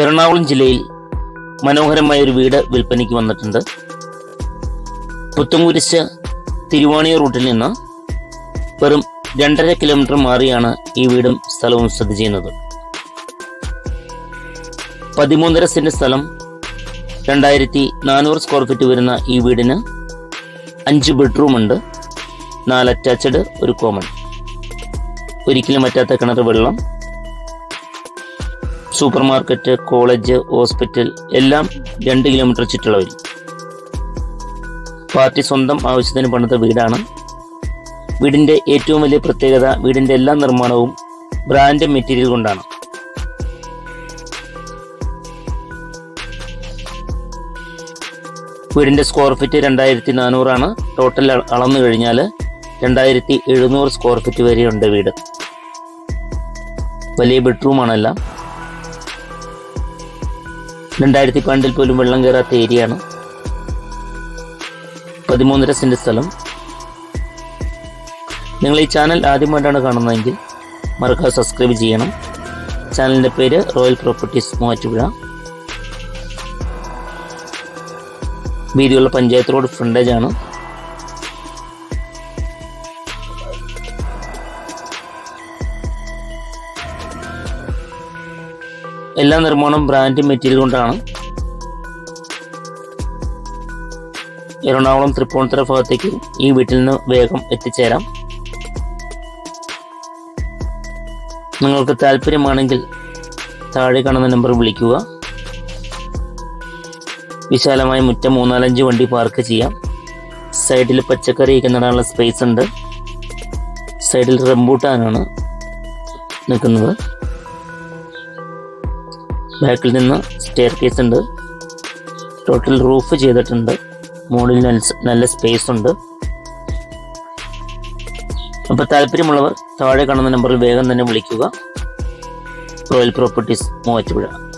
എറണാകുളം ജില്ലയിൽ മനോഹരമായ ഒരു വീട് വിൽപ്പനയ്ക്ക് വന്നിട്ടുണ്ട്. പുത്തൻകുരിശ് തിരുവാണിയ റൂട്ടിൽ നിന്ന് വെറും രണ്ടര കിലോമീറ്റർ മാറിയാണ് ഈ വീടും സ്ഥലവും സ്ഥിതി ചെയ്യുന്നത്. പതിമൂന്നര സെന്റ് സ്ഥലം രണ്ടായിരത്തി നാനൂറ് സ്ക്വയർ ഫീറ്റ് വരുന്ന ഈ വീടിന് അഞ്ച് ബെഡ്റൂം ഉണ്ട് നാല് അറ്റാച്ച്ഡ് ഒരു കോമൺ. ഒരിക്കലും പറ്റാത്ത കിണർ വെള്ളം സൂപ്പർ മാർക്കറ്റ് കോളേജ് ഹോസ്പിറ്റൽ എല്ലാം രണ്ട് കിലോമീറ്റർ ചുറ്റളവിൽ. പാർട്ടി സ്വന്തം ആവശ്യത്തിന് പണിത വീടാണ്. വീടിന്റെ ഏറ്റവും വലിയ പ്രത്യേകത വീടിന്റെ എല്ലാ നിർമ്മാണവും ബ്രാൻഡ് മെറ്റീരിയൽ കൊണ്ടാണ്. വീടിന്റെ സ്ക്വയർ ഫീറ്റ് രണ്ടായിരത്തി നാനൂറാണ് ടോട്ടൽ അളന്നു കഴിഞ്ഞാൽ രണ്ടായിരത്തി എഴുന്നൂറ് സ്ക്വയർ ഫീറ്റ് വരെയുണ്ട് വീട്. വലിയ ബെഡ്റൂമാണെല്ലാം രണ്ടായിരത്തി പണ്ടിൽ പോലും വെള്ളം കയറാത്ത ഏരിയയാണ്. പതിമൂന്നര സെന്റ് സ്ഥലം. നിങ്ങൾ ഈ ചാനൽ ആദ്യമായിട്ടാണ് കാണുന്നതെങ്കിൽ മറക്കാതെ സബ്സ്ക്രൈബ് ചെയ്യണം. ചാനലിന്റെ പേര് റോയൽ പ്രോപ്പർട്ടീസ് മൂവാറ്റുപുഴ. വീതിയുള്ള പഞ്ചായത്ത് റോഡ് ഫ്രണ്ടേജ് എല്ലാ നിർമ്മാണം ബ്രാൻഡ് മെറ്റീരിയൽ കൊണ്ടാണ്. എറണാകുളം തൃപ്പൂണിത്തുറ ഭാഗത്തേക്ക് ഈ വീട്ടിൽ നിന്ന് വേഗം എത്തിച്ചേരാം. നിങ്ങൾക്ക് താല്പര്യമാണെങ്കിൽ താഴെ കാണുന്ന നമ്പർ വിളിക്കുക. വിശാലമായ മുറ്റം മൂന്നാലഞ്ച് വണ്ടി പാർക്ക് ചെയ്യാം. സൈഡിൽ പച്ചക്കറി ഒക്കെ നടാനുള്ള സ്പേസ് ഉണ്ട് സൈഡിൽ റംബൂട്ടാനാണ് നിൽക്കുന്നത്. ബാക്കിൽ നിന്ന് സ്റ്റെയർ കേസ് ഉണ്ട്. ടോട്ടൽ റൂഫ് ചെയ്തിട്ടുണ്ട്. മുകളിൽ നല്ല- സ്പേസ് ഉണ്ട്. അപ്പോൾ താല്പര്യമുള്ളവർ താഴെ കാണുന്ന നമ്പറിൽ വേഗം തന്നെ വിളിക്കുക. Royal properties Muvattupuzha.